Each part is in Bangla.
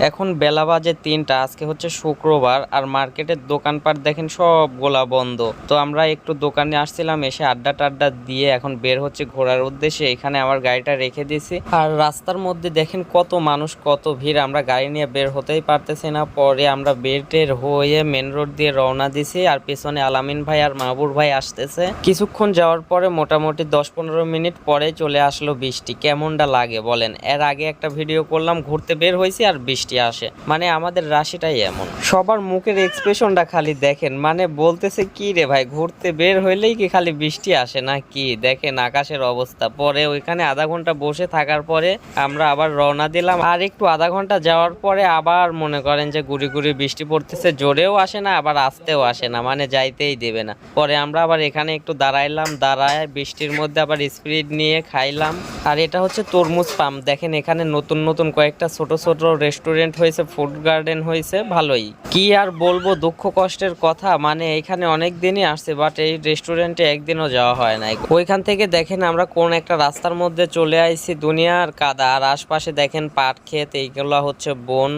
এখন বেলা বাজে তিনটা, আজকে হচ্ছে শুক্রবার আর মার্কেটের দোকানপাট দেখেন সব গোলা বন্ধ। তো আমরা একটু দোকানে আসছিলাম, এসে আড্ডা টাড্ডা দিয়ে এখন বের হচ্ছে ঘোরার উদ্দেশ্যে। এখানে আমার গাড়িটা রেখে দিয়েছি। আর রাস্তার মধ্যে দেখেন কত মানুষ, কত ভিড়। আমরা গাড়ি নিয়ে বের হতেই পারতেছি না। পরে আমরা বের টের হয়ে মেন রোড দিয়ে রওনা দিছি আর পেছনে আলামিন ভাই আর মাহবুর ভাই আসতেছে। কিছুক্ষণ যাওয়ার পরে মোটামুটি দশ পনেরো মিনিট পরে চলে আসলো বৃষ্টি। কেমনটা লাগে বলেন? এর আগে একটা ভিডিও করলাম, ঘুরতে বের হয়েছি আর বৃষ্টি আসে। মানে আমাদের রাশিটাই এমন। সবার মুখের এক্সপ্রেশনটা খালি দেখেন। মানে বলতেছে, কি রে ভাই, ঘুরতে বের হইলেই কি খালি বৃষ্টি আসে না কি দেখেন আকাশের অবস্থা। পরে ওইখানে আধা ঘণ্টা বসে থাকার পরে আমরা আবার রওনা দিলাম। আর একটু আধা ঘণ্টা যাওয়ার পরে আবার মনে করেন যে গুড়ি গুড়ি বৃষ্টি পড়তেছে। জোরেও আসে না, আবার আসতেও আসে না। মানে যাইতেই দেবে না। পরে আমরা আবার এখানে একটু দাঁড়াইলাম। দাঁড়ায় বৃষ্টির মধ্যে আবার স্পিড নিয়ে খাইলাম। আর এটা হচ্ছে তরমুজ পাম্প দেখেন এখানে নতুন নতুন কয়েকটা ছোট ছোট রেস্টুরেন্ট হয়েছে ফুড গার্ডেন হয়েছে, ভালোই। কি আর বলব, দুঃখ কষ্টের কথা মানে এখানে অনেক দিনই আসছে বাট এই রেস্টুরেন্টে একদিনও যাওয়া হয় নাই। ওইখান থেকে দেখেন আমরা কোন একটা রাস্তার মধ্যে চলে আইছি, দুনিয়ার কাদা। আর আশপাশে দেখেন পাট ক্ষেত, এইগুলো হচ্ছে বন।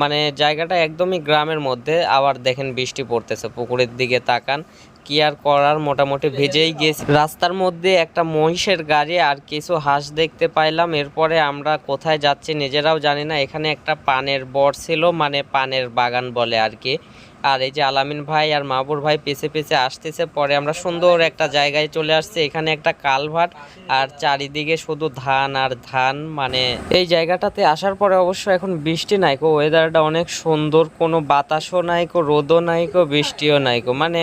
মানে জায়গাটা একদমই গ্রামের মধ্যে, আবার দেখেন বৃষ্টি পড়তেছে, পুকুরের দিকে তাকান। কি আর করার, মোটামুটি ভেজেই গেছি। রাস্তার মধ্যে একটা মহিষের গাড়ি আর কিছু হাঁস দেখতে পাইলাম। এরপরে আমরা কোথায় যাচ্ছি নিজেরাও জানি না। এখানে একটা পানের বর ছিল মানে পানের বাগান বলে আর কি। আর এই যে আলামিন ভাই আর মাহবুর ভাই পেছে পেছে আসতেছে, পরে আমরা সুন্দর একটা জায়গায় চলে আসছি, এখানে একটা কালভার্ট আর চারিদিকে শুধু ধান আর ধান মানে এই জায়গাটাতে আসার পরে অবশ্য এখন বৃষ্টি নাই কো ওয়েদারটা অনেক সুন্দর, কোনো বাতাসও নাই কো, রোদও নাই কো, বৃষ্টিও নাই কো মানে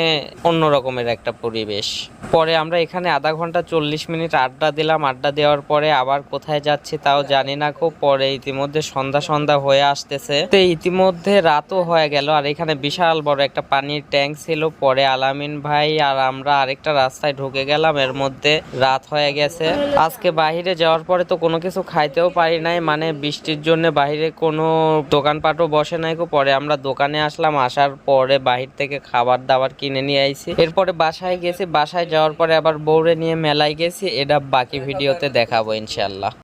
অন্য রকমের একটা পরিবেশ। পরে আমরা এখানে আধা ঘণ্টা চল্লিশ মিনিট আড্ডা দিলাম, আড্ডা দেওয়ার পরে আবার কোথায় যাচ্ছি তাও জানি না খুব পরে ইতিমধ্যে সন্ধ্যা সন্ধ্যা হয়ে আসতেছে। তো ইতিমধ্যে রাতও হয়ে গেল, আর এখানে বিশাল বড় একটা পানির ট্যাঙ্ক ছিল। পরে আলামিন ভাই আর আমরা আরেকটা রাস্তায় ঢুকে গেলাম। এর মধ্যে রাত হয়ে গেছে। আজকে বাইরে যাওয়ার পরে তো কোনো কিছু খাইতেও পারি নাই। মানে বৃষ্টির জন্য বাইরে কোনো দোকানপাটও বসে নাই। পরে আমরা দোকানে আসলাম। আসার পরে বাহির থেকে খাবার দাবার কিনে নিয়ে আইছি। এরপরে বাসায় গেছি। বাসায় যাওয়ার পরে আবার বউরে নিয়ে মেলায় গেছি। এটা বাকি ভিডিওতে দেখাবো ইনশাল্লাহ